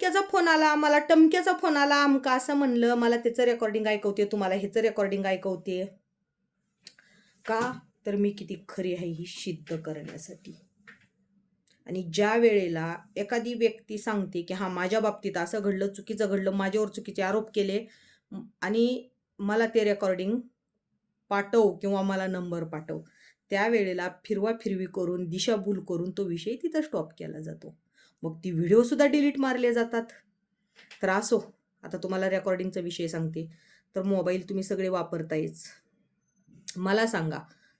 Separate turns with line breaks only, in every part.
टमक्याचा phone आला मला टमक्याचा phone आला आमका असं म्हणलं मला त्याचं रेकॉर्डिंग ऐकवते तुम्हाला ह्याचं रेकॉर्डिंग ऐकवते का? तर मी किती खरी आहे ही सिद्ध करण्यासाठी. आणि ज्या वेळेला एखादी व्यक्ती सांगते की हां माझ्या बाबतीत असं घडलं चुकीचं घडलं माझ्यावर चुकीचे आरोप केले आणि मला ते रेकॉर्डिंग पाठव किंवा मला नंबर पाठव. त्यावेळेला फिरवा फिरवी करून दिशाभूल करून तो विषय तिथं स्टॉप केला जातो. मग ती व्हिडिओसुद्धा डिलीट मारले जातात. तर असो आता तुम्हाला रेकॉर्डिंगचा विषय सांगते. तर मोबाईल तुम्ही सगळे वापरतायच. मला सांगा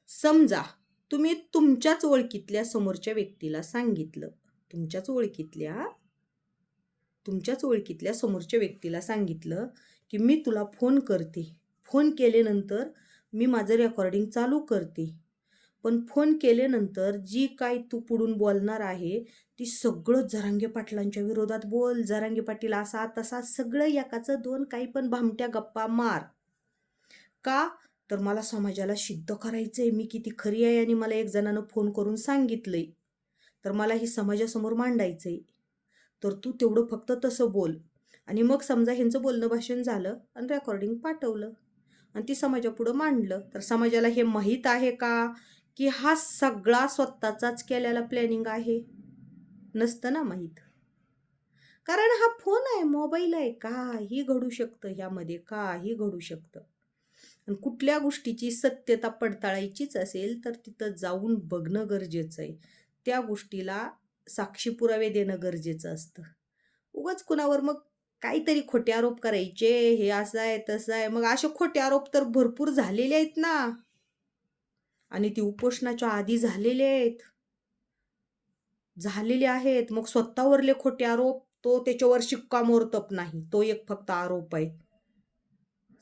समजा तुम्ही तुमच्याच ओळखीतल्या समोरच्या व्यक्तीला सांगितलं तुमच्याच ओळखीतल्या तुमच्याच ओळखीतल्या समोरच्या व्यक्तीला सांगितलं की मी तुला फोन करते. फोन केल्यानंतर मी माझं रेकॉर्डिंग चालू करते. पण फोन केल्यानंतर जी काय तू पुढून बोलणार आहे ती सगळं जरांगे पाटलांच्या विरोधात बोल. जरांगे पाटील असा तसा सगळं एकाचं दोन काही पण भामट्या गप्पा मार. का? तर मला समाजाला सिद्ध करायचं आहे मी किती खरी आहे आणि मला एक जणानं फोन करून सांगितलंय. तर मला ही समाजासमोर मांडायचंय. तर तू तेवढं फक्त तसं बोल. आणि मग समजा ह्यांचं बोलणं भाषण झालं आणि रेकॉर्डिंग पाठवलं. आणि ती समाजापुढं मांडलं. तर समाजाला हे माहीत आहे का? की हा सगळा स्वतःचाच केलेला प्लॅनिंग आहे. नसतं ना माहीत. कारण हा फोन आहे मोबाईल आहे काही घडू शकतं ह्यामध्ये काही घडू शकतं. आणि कुठल्या गोष्टीची सत्यता पडताळायचीच असेल तर तिथं जाऊन बघणं गरजेचं आहे. त्या गोष्टीला साक्षी पुरावे देणं गरजेचं असतं. उगाच कुणावर मग काहीतरी खोटे आरोप करायचे हे असं आहे तसं आहे मग असे खोटे आरोप तर भरपूर झालेले आहेत ना. आणि ती उपोषणाच्या आधी झालेले आहेत. झालेले आहेत. मग स्वतःवरले खोटे आरोप तो त्याच्यावर शिक्कामोर्तब नाही. तो एक फक्त आरोप आहे.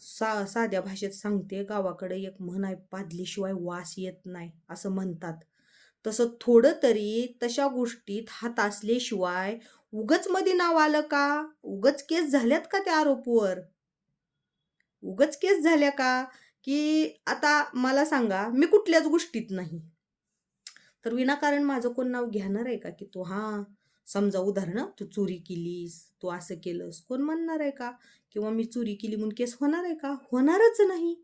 सा साध्या भाषेत सांगते गावाकडे एक म्हण आहे पादलीशिवाय वास येत नाही असं म्हणतात. तसं थोडं तरी तशा गोष्टीत हात असल्याशिवाय उगच मध्ये नाव आलं का? उगच केस झाल्यात का त्या आरोपवर? उगच केस झाल्या का? की आता मला सांगा मी कुठल्याच गोष्टीत नाही. तर विनाकारण माझं कोण नाव घेणार आहे का? की तू हां समजा उदाहरण तू चोरी केलीस तू असं केलंस कोण म्हणणार आहे का? किंवा मी चोरी केली म्हणून केस होणार आहे का? होणारच नाही.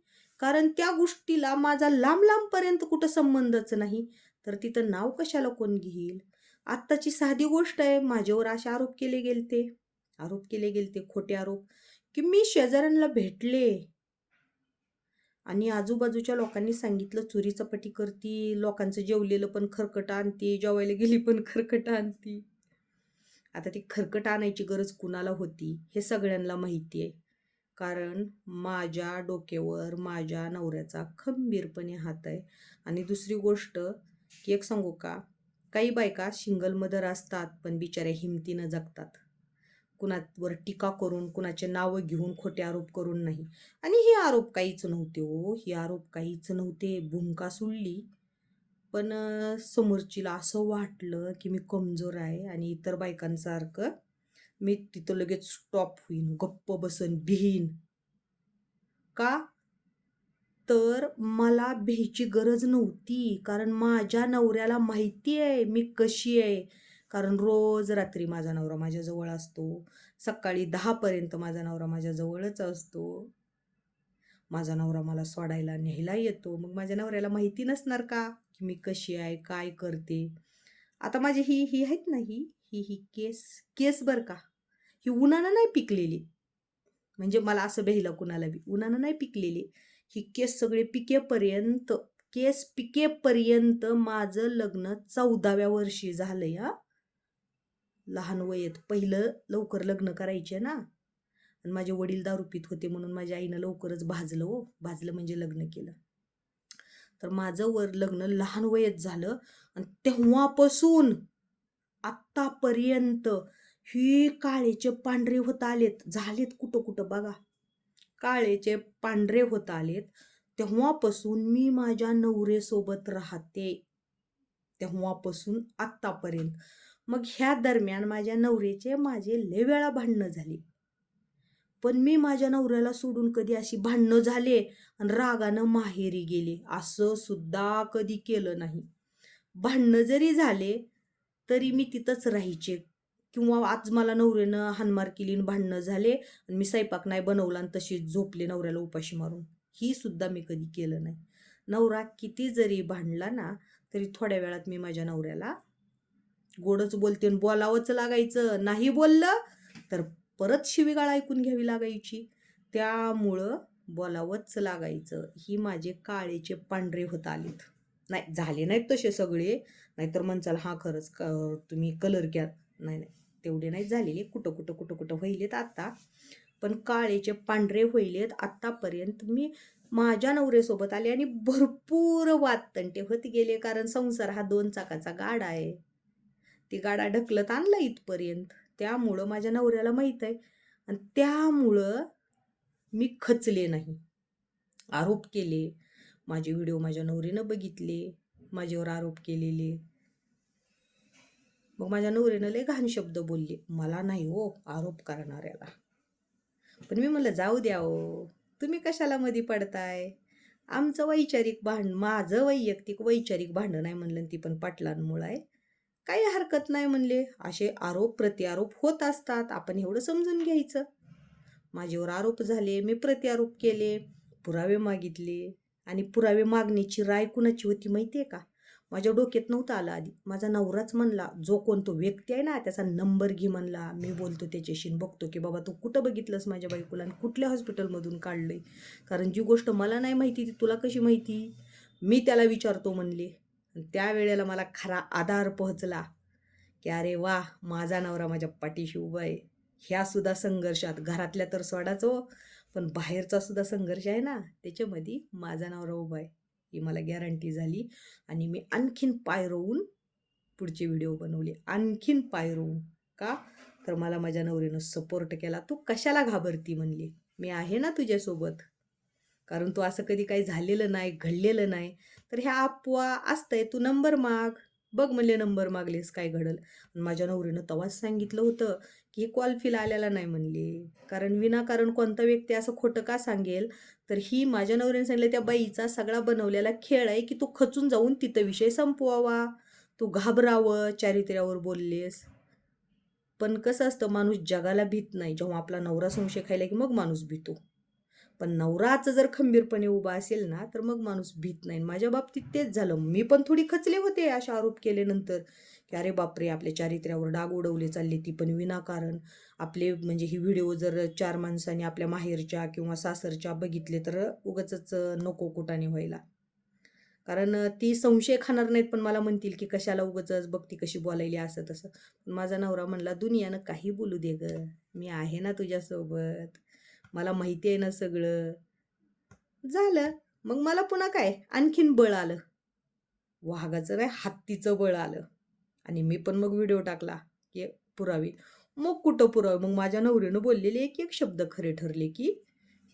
कारण त्या गोष्टीला माझा लांब लांबपर्यंत कुठं संबंधच नाही. तर तिथं नाव कशाला कोण घेईल? आत्ताची साधी गोष्ट आहे माझ्यावर असे आरोप केले गेलते. आरोप केले गेलते खोटे आरोप. की मी शेजाऱ्यांना भेटले. आणि आजूबाजूच्या लोकांनी सांगितलं चोरी चपाटी करती लोकांचं जेवलेलं पण खरकट आणते जेवायला गेली पण खरकट आणती. आता ती खरकट आणायची गरज कुणाला होती हे सगळ्यांना माहिती आहे. कारण माझ्या डोक्यावर माझ्या नवऱ्याचा खंबीरपणे हात आहे. आणि दुसरी गोष्ट की एक सांगू का? काही बायका सिंगल मदर असतात पण बिचाऱ्या हिमतीनं जगतात. कुणावर टीका करून कुणाचे नावं घेऊन खोटे आरोप करून नाही. आणि हे आरोप काहीच नव्हते हो. हे आरोप काहीच नव्हते. भूमिका सुडली. पण समोरचीला असं वाटलं की मी कमजोर आहे आणि इतर बायकांसारखं मी तिथं लगेच स्टॉप होईन गप्प बसन भिहीन का? तर मला भ्यायची गरज नव्हती. कारण माझ्या नवऱ्याला माहिती आहे मी कशी आहे. कारण रोज रात्री माझा नवरा माझ्याजवळ असतो. सकाळी दहापर्यंत माझा नवरा माझ्याजवळच असतो. माझा नवरा मला सोडायला न्यायला येतो. मग माझ्या नवऱ्याला माहिती नसणार का? की मी कशी आहे? काय करते? आता माझी ही ही आहेत ना ही? ही ही केस केस बरं का? ही उन्हानं नाही पिकलेली. म्हणजे मला असं बेहिलं कुणाला बी. उन्हानं नाही पिकलेली. ही केस सगळे पिकेपर्यंत केस पिकेपर्यंत माझं लग्न चौदाव्या वर्षी झालंय हा. लहान वयेत पहिलं लवकर लग्न करायचे ना. आणि माझे वडील दारू पित होते म्हणून माझ्या आईनं लवकरच भाजलं हो. भाजलं म्हणजे लग्न केलं. तर माझं वर लग्न लहान वयत झालं आणि तेव्हापासून आत्तापर्यंत ही काळेचे पांढरे होत आलेत. झालेत कुठं कुठं बघा. काळेचे पांढरे होत आलेत. तेव्हापासून मी माझ्या नवरेसोबत राहते. तेव्हापासून आत्तापर्यंत. मग ह्या दरम्यान माझ्या नवऱ्याचे माझे लय वेळा भांडणं झाली. पण मी माझ्या नवऱ्याला सोडून कधी अशी भांडणं झाले आणि रागानं माहेरी गेले असं सुद्धा कधी केलं नाही. भांडणं जरी झाले तरी मी तिथंच राहायचे. किंवा आज मला नवऱ्यानं हानमार केली आणि भांडणं झाले आणि मी स्वयंपाक नाही बनवला आणि तशीच झोपले नवऱ्याला उपाशी मारून. ही सुद्धा मी कधी केलं नाही. नवरा किती जरी भांडला ना तरी थोड्या वेळात मी माझ्या नवऱ्याला गोडच बोलते आणि बोलावंच लागायचं. नाही बोललं तर परत शिवीगाळ ऐकून घ्यावी लागायची. त्यामुळं बोलावंच लागायचं. ही माझे काळेचे पांढरे होत आलेत. नाही झाले नाहीत तसे सगळे. नाहीतर म्हणचाल हा खरंच क तुम्ही कलर घ्या. नाही नाही तेवढे नाही झालेले. कुठं कुठं कुठं कुठं व्हायलेत आत्ता पण काळेचे पांढरे व्हायलेत. आत्तापर्यंत मी माझ्या नवऱ्यासोबत आले आणि भरपूर वादतंटे होत गेले. कारण संसार हा दोन चाकाचा गाडा आहे. ती गाडा ढकलत आणला इथपर्यंत. त्यामुळं माझ्या नवऱ्याला माहीत आहे आणि त्यामुळं मी खचले नाही. आरोप केले. माझे व्हिडिओ माझ्या नवरीनं बघितले. माझ्यावर आरोप केलेले. मग माझ्या नवरीनं लय घाण शब्द बोलले. मला नाही हो आरोप करणाऱ्याला. पण मी म्हणलं जाऊ द्या हो. तुम्ही कशाला मध्ये पडताय? आमचं वैचारिक भांड माझं वैयक्तिक वैचारिक भांडण नाही म्हणलं ती पण पाटलांमुळं आहे. काही हरकत नाही म्हणले. असे आरोप प्रत्यारोप होत असतात. आपण एवढं समजून घ्यायचं. माझ्यावर आरोप झाले मी प्रत्यारोप केले पुरावे मागितले. आणि पुरावे मागण्याची राय कुणाची होती माहिती आहे का? माझ्या डोक्यात नव्हतं आलं आधी. माझा नवराच म्हणला जो कोण तो व्यक्ती आहे ना त्याचा नंबर घे म्हणला. मी बोलतो त्याच्याशी बघतो की बाबा तू कुठं बघितलंस माझ्या बायकोला आणि कुठल्या हॉस्पिटलमधून काढलंय? कारण जी गोष्ट मला नाही माहिती ती तुला कशी माहिती? मी त्याला विचारतो म्हणले. त्यावेळेला मला खरा आधार पोहोचला की अरे वा माझा नवरा माझ्या पाठीशी उभा आहे. ह्यासुद्धा संघर्षात घरातल्या तर सोडाच हो पण बाहेरचा सुद्धा संघर्ष आहे ना त्याच्यामध्ये माझा नवरा उभा आहे. ही मला गॅरंटी झाली आणि मी आणखीन पाय रोवून पुढचे व्हिडिओ बनवले. आणखीन पाय रोवून. का? तर मला माझ्या नवरीनं सपोर्ट केला. तू कशाला घाबरती म्हणली? मी आहे ना तुझ्यासोबत? कारण तू असं कधी काही झालेलं नाही घडलेलं नाही. तर ह्या अफवा असतंय तू नंबर माग. बघ म्हणले नंबर मागलेस काय घडल. माझ्या नवरीनं तवाच सांगितलं होतं की कॉल फिल आलेला नाही म्हणले. कारण विनाकारण कोणता व्यक्ती असं खोटं का सांगेल? तर ही माझ्या नवरीने सांगितलं त्या बाईचा सगळा बनवलेला खेळ आहे की तू खचून जाऊन तिथं विषय संपवावा. तू घाबरावं चारित्र्यावर बोललेस. पण कसं असतं माणूस जगाला भीत नाही. जेव्हा आपला नवरा संशय खायला की मग माणूस भीतो. पण नवराचं जर खंबीरपणे उभा असेल ना तर मग माणूस भीत नाही. माझ्या बाबतीत तेच झालं. मी पण थोडी खचले होते अशा आरोप केल्यानंतर. की अरे बापरे आपल्या चारित्र्यावर डाग उडवले चालले ती पण विनाकारण. आपले म्हणजे ही व्हिडिओ जर चार माणसांनी आपल्या माहेरच्या किंवा सासरच्या बघितले तर उगच नको कुटाने व्हायला. कारण ती संशय खाणार नाहीत पण मला म्हणतील की कशाला उगच बघती कशी बोलायली असं तसं. पण माझा नवरा म्हणला दुनियानं काही बोलू दे ग. मी आहे ना तुझ्यासोबत. मला माहिती आहे ना सगळं. झालं. मग मला पुन्हा काय? आणखीन बळ आलं. वाघाचं नाही हत्तीचं बळ आलं. आणि मी पण मग व्हिडिओ टाकला. की पुरावे. मग कुठं पुरावे? मग माझ्या नवरीनं बोललेले एक एक शब्द खरे ठरले की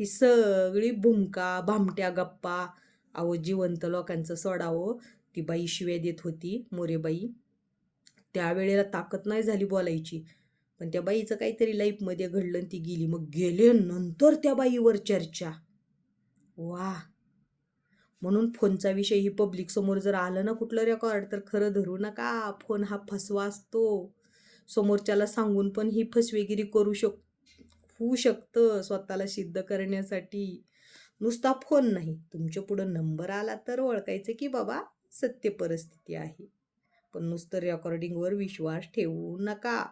ही सगळी भुंका भामट्या गप्पा अहो जिवंत लोकांचं सोडावं हो. ती बाई शिव्या देत होती मोरेबाई. त्यावेळेला ताकद नाही झाली बोलायची. पण त्या बाईचं काहीतरी लाईफमध्ये घडलं ती गेली. मग गेले नंतर त्या बाईवर चर्चा. वा. म्हणून फोनचा विषय ही पब्लिक समोर जर आलं ना कुठलं रेकॉर्ड तर खरं धरू नका. फोन हा फसवा असतो. समोरच्याला सांगून पण ही फसवेगिरी करू शक होऊ शकतं स्वतःला सिद्ध करण्यासाठी. नुसता फोन नाही. तुमच्या पुढं नंबर आला तर ओळखायचं की बाबा सत्य परिस्थिती आहे. पण नुसतं रेकॉर्डिंगवर विश्वास ठेवू नका.